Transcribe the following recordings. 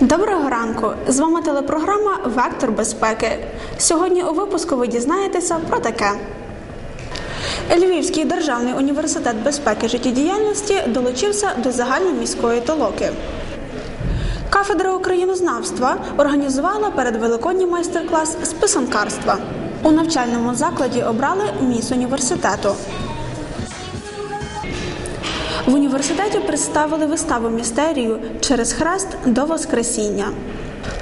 Доброго ранку! З вами телепрограма Вектор безпеки. Сьогодні у випуску ви дізнаєтеся про таке. Львівський державний університет безпеки життєдіяльності долучився до загальноміської толоки. Кафедра українознавства організувала передвеликодній майстер-клас з писанкарства. У навчальному закладі обрали міс університету. В університеті представили виставу містерію через хрест до Воскресіння.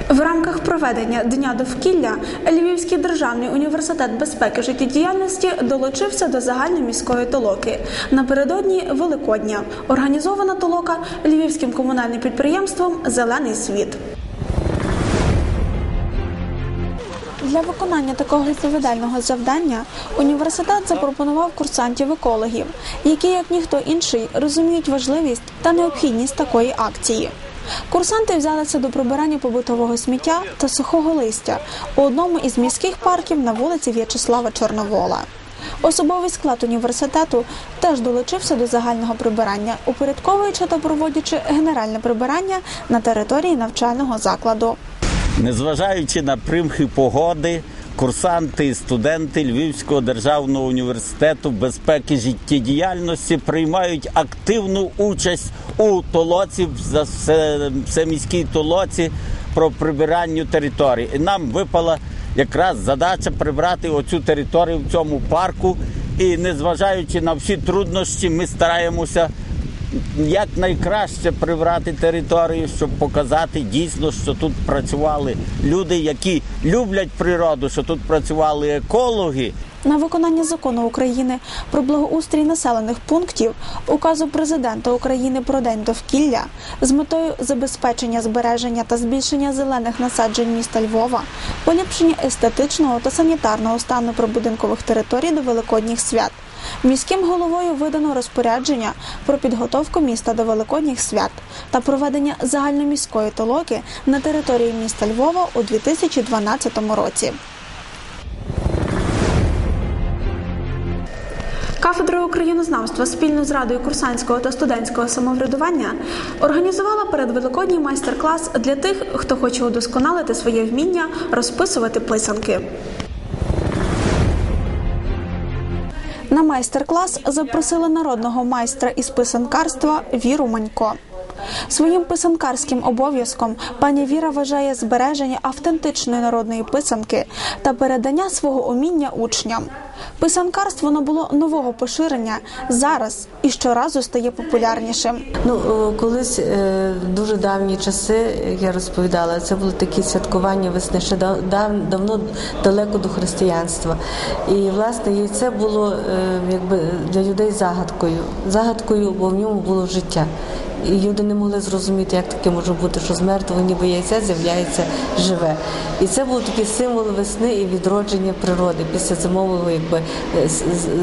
В рамках проведення Дня довкілля Львівський державний університет безпеки життєдіяльності долучився до загальноміської толоки. Напередодні Великодня організована толока львівським комунальним підприємством Зелений світ. Для виконання такого відповідального завдання університет запропонував курсантів екологів, які, як ніхто інший, розуміють важливість та необхідність такої акції. Курсанти взялися до прибирання побутового сміття та сухого листя у одному із міських парків на вулиці В'ячеслава Чорновола. Особовий склад університету теж долучився до загального прибирання, упорядковуючи та проводячи генеральне прибирання на території навчального закладу. Незважаючи на примхи погоди, курсанти і студенти Львівського державного університету безпеки життєдіяльності приймають активну участь у толоці за все- всеміській толоці про прибирання території. І нам випала якраз задача прибрати оцю територію в цьому парку. І незважаючи на всі труднощі, ми стараємося як найкраще прибрати територію, щоб показати дійсно, що тут працювали люди, які люблять природу, що тут працювали екологи. На виконання закону України про благоустрій населених пунктів, указу президента України про день довкілля з метою забезпечення збереження та збільшення зелених насаджень міста Львова, поліпшення естетичного та санітарного стану прибудинкових територій до великодніх свят. Міським головою видано розпорядження про підготовку міста до великодніх свят та проведення загальноміської толоки на території міста Львова у 2012 році. Кафедра українознавства спільно з радою курсантського та студентського самоврядування організувала передвеликодній майстер-клас для тих, хто хоче удосконалити своє вміння розписувати писанки. На майстер-клас запросили народного майстра із писанкарства Віру Манько. Своїм писанкарським обов'язком пані Віра вважає збереження автентичної народної писанки та передання свого уміння учням. Писанкарство набуло нового поширення зараз і щоразу стає популярнішим. Ну, колись е, дуже давні часи, я розповідала, це були такі святкування весни, ще дав, дав- давно далеко до християнства. І власне яйце було е, якби для людей загадкою. Загадкою, бо в ньому було життя. І люди не могли зрозуміти, як таке може бути, що з мертвого ніби яйця з'являється живе. І це був такий символ весни і відродження природи після зимового якби е,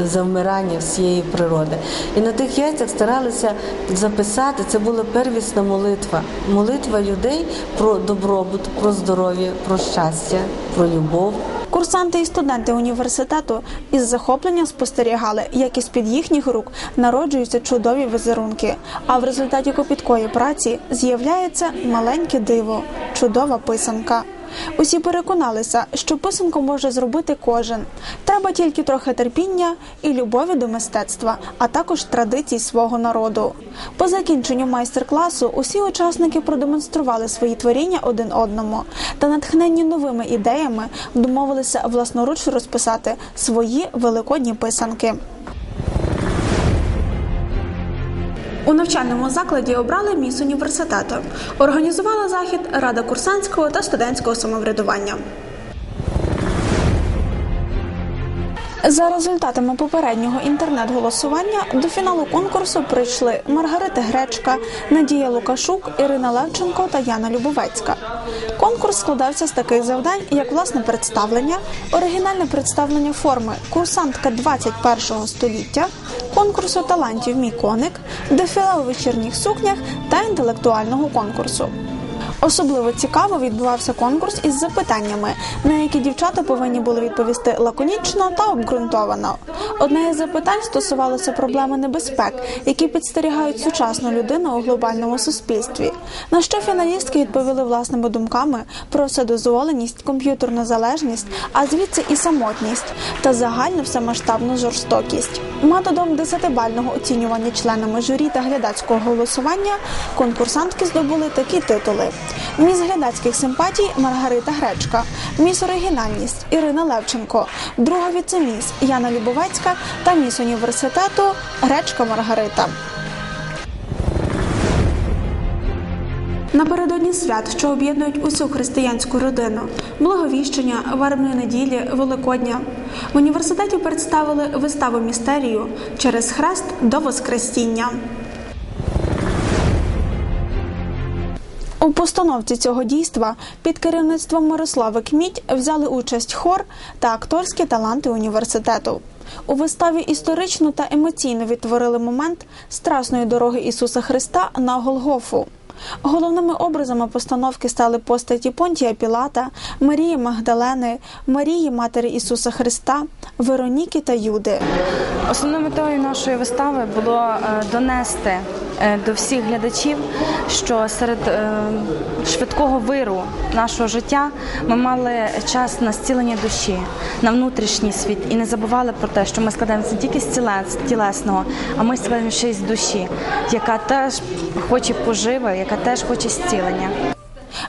завмирання всієї природи. І на тих яйцях старалися записати. Це була первісна молитва. Молитва людей про добробут, про здоров'я, про щастя, про любов. Курсанти і студенти університету із захопленням спостерігали, як із під їхніх рук народжуються чудові візерунки. А в результаті копіткої праці з'являється маленьке диво, чудова писанка. Усі переконалися, що писанку може зробити кожен. Треба тільки трохи терпіння і любові до мистецтва, а також традицій свого народу. По закінченню майстер-класу усі учасники продемонстрували свої творіння один одному та, натхненні новими ідеями, домовилися власноруч розписати свої великодні писанки. У навчальному закладі обрали міс університету. Організувала захід Рада курсантського та студентського самоврядування. За результатами попереднього інтернет-голосування до фіналу конкурсу прийшли Маргарита Гречка, Надія Лукашук, Ірина Левченко та Яна Любовецька. Конкурс складався з таких завдань, як власне представлення, оригінальне представлення форми курсантка 21 століття, конкурсу талантів Мій коник, дефіле у вечірніх сукнях та інтелектуального конкурсу. Особливо цікаво відбувався конкурс із запитаннями, на які дівчата повинні були відповісти лаконічно та обґрунтовано. Одне із запитань стосувалося проблеми небезпек, які підстерігають сучасну людину у глобальному суспільстві. На що фіналістки відповіли власними думками про вседозволеність, комп'ютерну залежність, а звідси і самотність та загальну всемасштабну жорстокість. Методом десятибального оцінювання членами журі та глядацького голосування конкурсантки здобули такі титули: міс глядацьких симпатій Маргарита Гречка, міс оригінальність Ірина Левченко, друга віцеміс Яна Любовецька та міс університету Гречка Маргарита. Напередодні свят, що об'єднують усю християнську родину, благовіщення, вербної неділі, Великодня. В університеті представили виставу містерію через хрест до Воскресіння. У постановці цього дійства під керівництвом Мирослави Кміть взяли участь хор та акторські таланти університету. У виставі історично та емоційно відтворили момент страсної дороги Ісуса Христа на Голгофу. Головними образами постановки стали постаті Понтія Пілата, Марії Магдалени, Марії Матері Ісуса Христа, Вероніки та Юди. Основною метою нашої вистави було е, донести до всіх глядачів, що серед е, швидкого виру нашого життя ми мали час на зцілення душі, на внутрішній світ і не забували про те, що ми складаємося не тільки з тілесного, а ми складаємося ще й з душі, яка теж хоче поживи, яка теж хоче зцілення.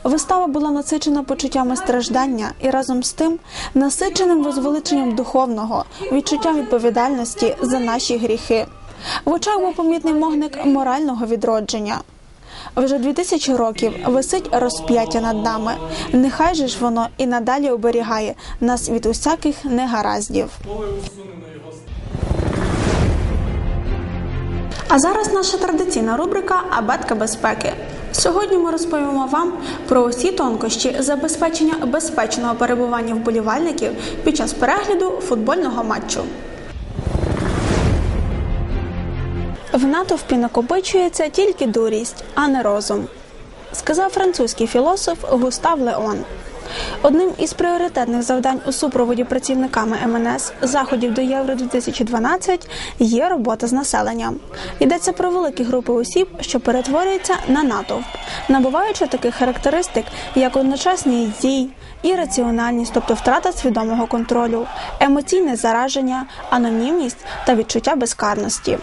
Вистава була насичена почуттями страждання і разом з тим насиченим возвеличенням духовного, відчуттям відповідальності за наші гріхи. В очах був помітний могник морального відродження. Вже дві тисячі років висить розп'яття над нами. Нехай же ж воно і надалі оберігає нас від усяких негараздів. А зараз наша традиційна рубрика Абетка безпеки. Сьогодні ми розповімо вам про усі тонкощі забезпечення безпечного перебування вболівальників під час перегляду футбольного матчу. В натовпі накопичується тільки дурість, а не розум, сказав французький філософ Густав Леон. Одним із пріоритетних завдань у супроводі працівниками МНС заходів до Євро 2012 є робота з населенням. Йдеться про великі групи осіб, що перетворюються на натовп, набуваючи таких характеристик, як одночасність дій, ірраціональність, тобто втрата свідомого контролю, емоційне зараження, анонімність та відчуття безкарності.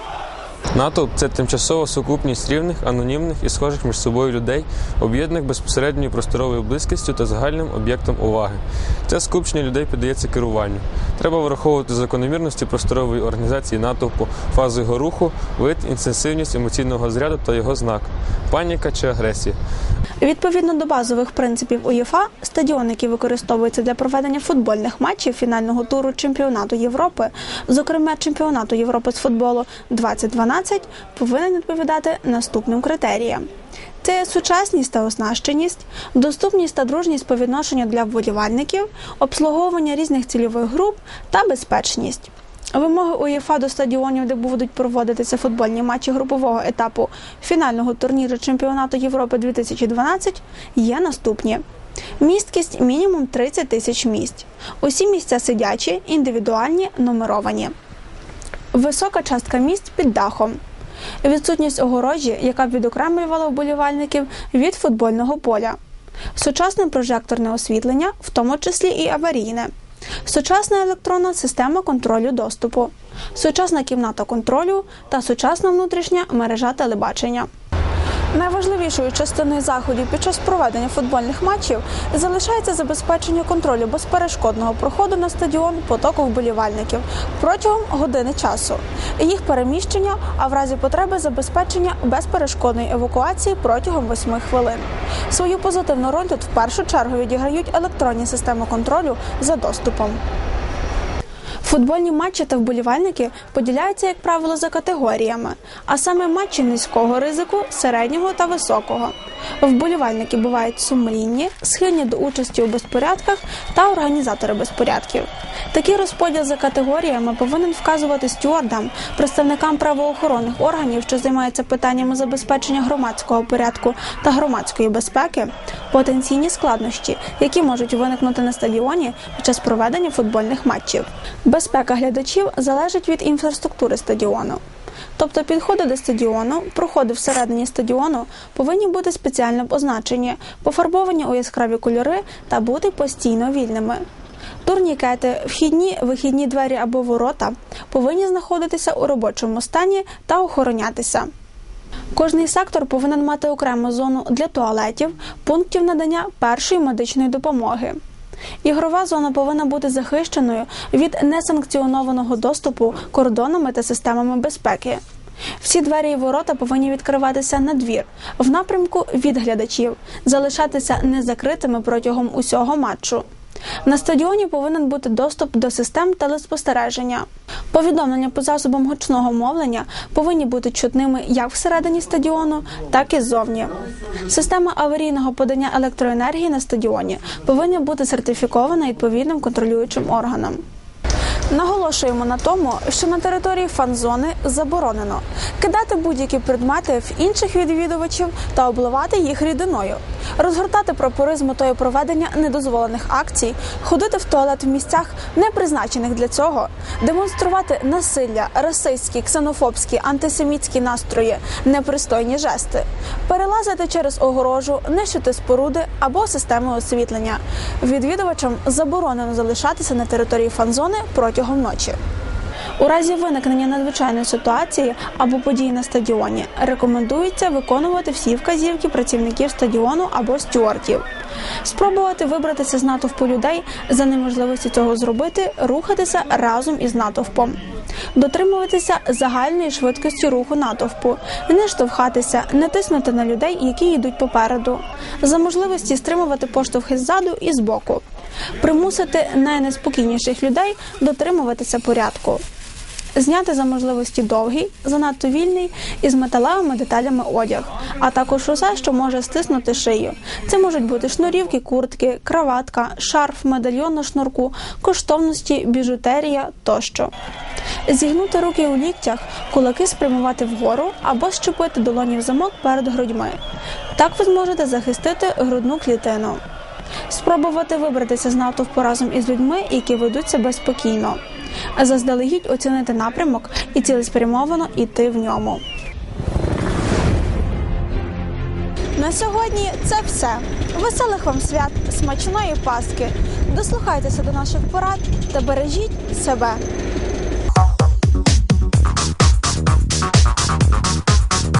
Натовп це тимчасова сукупність рівних, анонімних і схожих між собою людей, об'єднаних безпосередньою просторовою близькістю та загальним об'єктом уваги. Це скупчення людей піддається керуванню. Треба враховувати закономірності просторової організації натовпу, фазу його руху, вид, інтенсивність емоційного зряду та його знак паніка чи агресія. Відповідно до базових принципів УЄФА, стадіон, який використовується для проведення футбольних матчів фінального туру чемпіонату Європи, зокрема чемпіонату Європи з футболу 2012, повинен відповідати наступним критеріям. Це сучасність та оснащеність, доступність та дружність по відношенню для вболівальників, обслуговування різних цільових груп та безпечність. Вимоги УЄФА до стадіонів, де будуть проводитися футбольні матчі групового етапу фінального турніру чемпіонату Європи 2012 є наступні. Місткість мінімум 30 тисяч місць. Усі місця сидячі, індивідуальні, нумеровані. Висока частка місць під дахом. Відсутність огорожі, яка б відокремлювала вболівальників від футбольного поля. Сучасне прожекторне освітлення, в тому числі і аварійне. Сучасна електронна система контролю доступу, сучасна кімната контролю та сучасна внутрішня мережа телебачення. Найважливішою частиною заходів під час проведення футбольних матчів залишається забезпечення контролю безперешкодного проходу на стадіон потоку вболівальників протягом години часу, їх переміщення, а в разі потреби забезпечення безперешкодної евакуації протягом 8 хвилин. Свою позитивну роль тут в першу чергу відіграють електронні системи контролю за доступом. Футбольні матчі та вболівальники поділяються, як правило, за категоріями, а саме матчі низького ризику, середнього та високого. Вболівальники бувають сумлінні, схильні до участі у безпорядках та організатори безпорядків. Такий розподіл за категоріями повинен вказувати стюардам, представникам правоохоронних органів, що займаються питаннями забезпечення громадського порядку та громадської безпеки, потенційні складнощі, які можуть виникнути на стадіоні під час проведення футбольних матчів. Безпека глядачів залежить від інфраструктури стадіону. Тобто підходи до стадіону, проходи всередині стадіону повинні бути спеціально позначені, пофарбовані у яскраві кольори та бути постійно вільними. Турнікети, вхідні, вихідні двері або ворота повинні знаходитися у робочому стані та охоронятися. Кожний сектор повинен мати окрему зону для туалетів, пунктів надання першої медичної допомоги. Ігрова зона повинна бути захищеною від несанкціонованого доступу кордонами та системами безпеки. Всі двері і ворота повинні відкриватися на двір в напрямку від глядачів, залишатися незакритими протягом усього матчу. На стадіоні повинен бути доступ до систем телеспостереження. Повідомлення по засобам гучного мовлення повинні бути чутними як всередині стадіону, так і ззовні. Система аварійного подання електроенергії на стадіоні повинна бути сертифікована відповідним контролюючим органом. Наголошуємо на тому, що на території фан-зони заборонено кидати будь-які предмети в інших відвідувачів та обливати їх рідиною, розгортати прапори з метою проведення недозволених акцій, ходити в туалет в місцях, не призначених для цього, демонструвати насилля, расистські, ксенофобські, антисемітські настрої, непристойні жести, перелазити через огорожу, нищити споруди або системи освітлення. Відвідувачам заборонено залишатися на території фан-зони протягом ночі. У разі виникнення надзвичайної ситуації або подій на стадіоні рекомендується виконувати всі вказівки працівників стадіону або стюартів. Спробувати вибратися з натовпу людей за неможливості цього зробити, рухатися разом із натовпом. Дотримуватися загальної швидкості руху натовпу, не штовхатися, не тиснути на людей, які йдуть попереду, за можливості стримувати поштовхи ззаду і збоку, примусити найнеспокійніших людей дотримуватися порядку. Зняти за можливості довгий, занадто вільний із металевими деталями одяг, а також усе, що може стиснути шию. Це можуть бути шнурівки, куртки, краватка, шарф, медальйон на шнурку, коштовності, біжутерія тощо. Зігнути руки у ліктях, кулаки спрямувати вгору або щепити долоні в замок перед грудьми. Так ви зможете захистити грудну клітину. Спробувати вибратися з натовпу разом із людьми, які ведуть себе спокійно. Заздалегідь оцінити напрямок і цілеспрямовано йти в ньому. На сьогодні це все. Веселих вам свят, смачної паски. Дослухайтеся до наших порад та бережіть себе.